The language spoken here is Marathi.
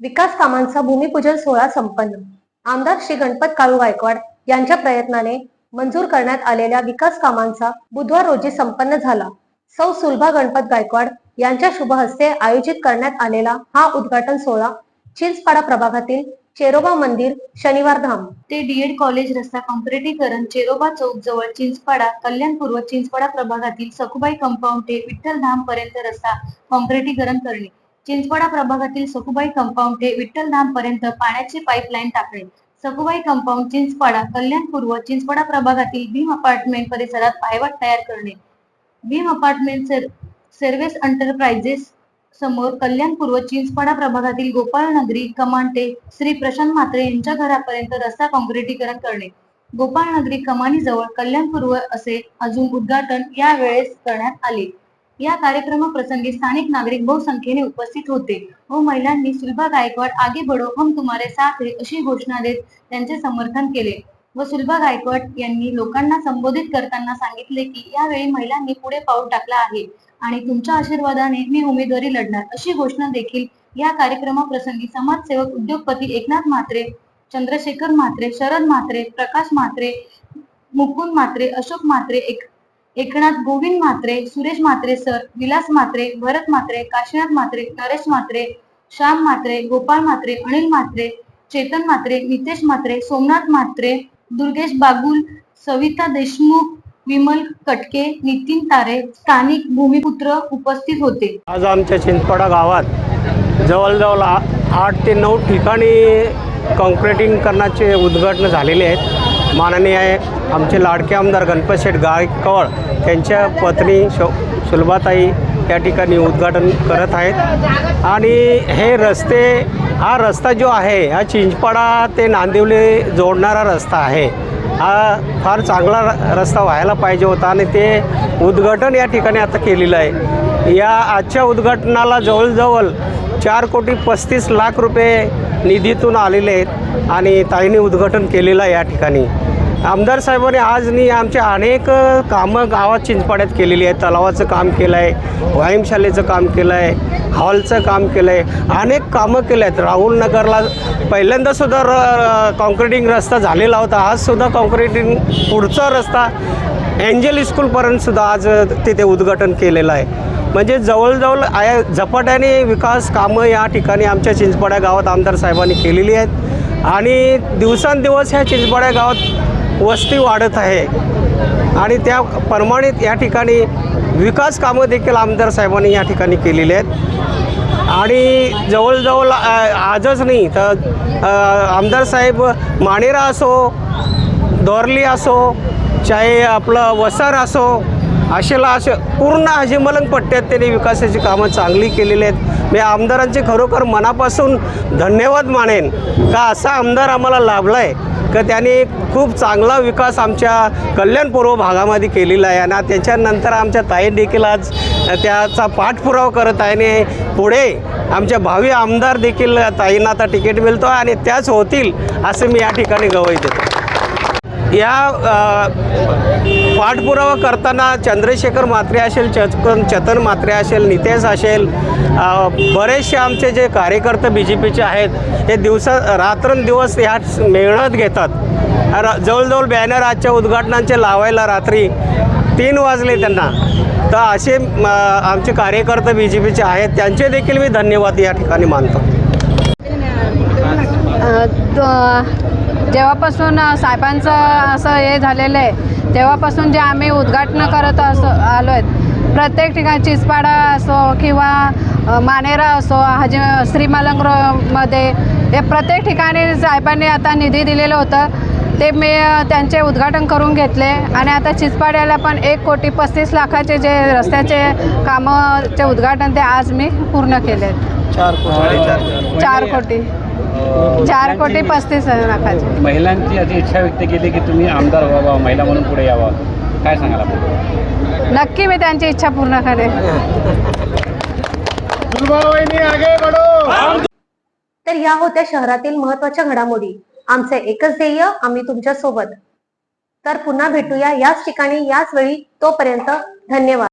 विकास कामांचा भूमिपूजन सोहळा संपन्न. आमदार श्री गणपत काळू गायकवाड यांच्या प्रयत्नाने मंजूर करण्यात आलेल्या विकास कामांचा बुधवार रोजी संपन्न झाला. सौ सुलभा गणपत गायकवाड यांच्या शुभ हस्ते आयोजित करण्यात आलेला हा उद्घाटन सोहळा चिंचपाडा प्रभागातील चेरोबा मंदिर शनिवार धाम ते डीएड कॉलेज रस्ता कॉन्क्रिटीकरण चेरोबा चौक जवळ चिंचपाडा कल्याण पूर्व चिंचपाडा प्रभागातील सखुबाई कंपाऊंड ते विठ्ठल धाम पर्यंत रस्ता कॉन्क्रिटीकरण करणे. चिंचवडा प्रभागातील सखुबाई कंपाऊंड ते विठ्ठल धाम पर्यंत पाण्याची पाईपलाईन टाकणे. सखुबाई कंपाऊंड चिंचपाडा कल्याण पूर्व चिंचपाडा प्रभागातील भीम अपार्टमेंट परिसरात पायवाट तयार करणे. भीम अपार्टमेंट सेर- सर्व्हिस एंटरप्राइजेस समोर कल्याण पूर्व चिंचपाडा प्रभागातील गोपाळ नगरी कमांटे श्री प्रशांत म्हात्रे यांच्या घरापर्यंत रस्ता काँक्रिटीकरण करणे. गोपाळ नगरी कमानीजवळ कल्याण पूर्व असे अजून उद्घाटन या वेळेस करण्यात आले. या कार्यक्रमाप्रसंगी स्थानिक नागरिक बहुसंख्येने उपस्थित होते. व महिलांनी सुलभा गायकवाड आगे बडो हम तुम्हारे साथ है अशी घोषणा देत त्यांचे समर्थन केले. व सुलभा गायकवाड यांनी लोकांना संबोधित करताना सांगितले की यावेळी महिलांनी पुढे पाऊल टाकला आहे आणि तुमच्या आशीर्वादाने मी उमेदवारी लढणार अशी घोषणा देखील या कार्यक्रमाप्रसंगी समाजसेवक उद्योगपती एकनाथ म्हात्रे चंद्रशेखर म्हात्रे शरद म्हात्रे प्रकाश म्हात्रे मुकुंद म्हात्रे अशोक म्हात्रे एक एकनाथ गोविंद म्हात्रे सुरेश म्हात्रे सर विलास म्हात्रे भरत म्हात्रे काशीनाथ म्हात्रे नरेश म्हात्रे श्याम म्हात्रे गोपाळ म्हात्रे अनिल म्हात्रे चेतन म्हात्रे नितेश म्हात्रे सोमनाथ म्हात्रे दुर्गेश बागुल सविता देशमुख विमल कटके नितीन तारे स्थानिक भूमिपुत्र उपस्थित होते. आज आमच्या चिंचपाडा गावात जवळजवळ आठ ते नऊ ठिकाणी कॉन्क्रिटीकरणाचे उद्घाटन झालेले आहेत. माननीय आमचे लाडके आमदार गणपत शेठ गायकवाड त्यांच्या पत्नी शो सुलभाताई या ठिकाणी उद्घाटन करत आहेत. आणि हे रस्ते हा रस्ता जो आहे हा चिंचपाडा ते नांदिवली जोडणारा रस्ता आहे. हा फार चांगला र- रस्ता व्हायला पाहिजे होता आणि ते उद्घाटन या ठिकाणी आता केलेलं आहे. या आजच्या उद्घाटनाला जवळजवळ चार कोटी पस्तीस लाख रुपये निधीतून आलेले आहेत आणि ताईंनी उद्घाटन केलेलं आहे या ठिकाणी. आमदार साहेबांनी आजनी आमचे अनेक कामं गावात चिंचपाड्यात केलेली आहेत. तलावाचं काम केलं आहे व्यायामशालेचं काम केलं आहे हॉलचं काम केलं आहे अनेक कामं केलं आहेत राहुल नगरला पहिल्यांदासुद्धा र कॉन्क्रिटिंग रस्ता झालेला होता. आजसुद्धा कॉन्क्रिटिंग पुढचा रस्ता एंजल स्कूलपर्यंतसुद्धा आज तिथे उद्घाटन केलेलं आहे. म्हणजे जवळजवळ आया झपाट्याने विकास कामं या ठिकाणी आमच्या चिंचपाड्या गावात आमदार साहेबांनी केलेली आहेत. आणि दिवसांदिवस ह्या चिंचपाड्या गावात वस्ती वाढत आहे. आणि त्या प्रमाणित या ठिकाणी विकास कामं देखील आमदार साहेबांनी या ठिकाणी केलेली आहेत. आणि जवळजवळ आजच नाही तर आमदार साहेब मानेरा असो दोरली असो चाहे आपलं वसार असो आशेला असे पूर्ण हजिमलंग पट्ट्यात त्यांनी विकासाची कामं चांगली केलेली आहेत. मी आमदारांचे खरोखर मनापासून धन्यवाद मानेन. का असा आमदार आम्हाला लाभला आहे का त्याने खूप चांगला विकास आमच्या कल्याणपूर्व भागामध्ये केलेला आहे आणि त्याच्यानंतर आमच्या ताई देखील आज त्याचा पाठपुरावा करत आहे आणि पुढे आमच्या भावी आमदार देखील ताईंना आता तिकीट मिळतो आणि त्याच होतील असं मी या ठिकाणी गवई देतो. या पाठपुरावा करताना चंद्रशेखर म्हात्रे असेल चतन चतन म्हात्रे असेल नितेश असेल बरेचसे आमचे जे कार्यकर्ते बी जे पीचे आहेत हे दिवसा रात्रंदिवस ह्यात मेहनत घेतात. जवळजवळ बॅनर आजच्या उद्घाटनांचे लावायला रात्री तीन वाजले त्यांना. तर असे आमचे कार्यकर्ते बी जे पीचे आहेत त्यांचे देखील मी धन्यवाद या ठिकाणी मानतो. जेव्हापासून साहेबांचं असं हे झालेलं आहे तेव्हापासून जे आम्ही उद्घाटनं करत असो आलो आहेत प्रत्येक ठिकाणी चिचपाडा असो किंवा मानेरा असो हज श्रीमलंगमध्ये हे प्रत्येक ठिकाणी साहेबांनी आता निधी दिलेलं होतं. ते मी त्यांचे उद्घाटन करून घेतले आणि आता चिचपाड्याला पण एक कोटी पस्तीस लाखाचे जे रस्त्याचे कामाचे उद्घाटन ते आज मी पूर्ण केले चार कोटी. चार कोटी पस्तीस लाखाचे. महिलांची अशी इच्छा व्यक्त केली की तुम्ही आमदार व्हावा महिला म्हणून पुढे यावा. काय सांगाल आपण? नक्की मी त्यांची इच्छा पूर्ण करेन. तर या होत्या शहरातील महत्त्वाच्या घडामोडी. आमचे एकच ध्येय आम्ही तुमच्यासोबत तर पुन्हा भेटूया याच ठिकाणी याच वेळी. तोपर्यंत धन्यवाद.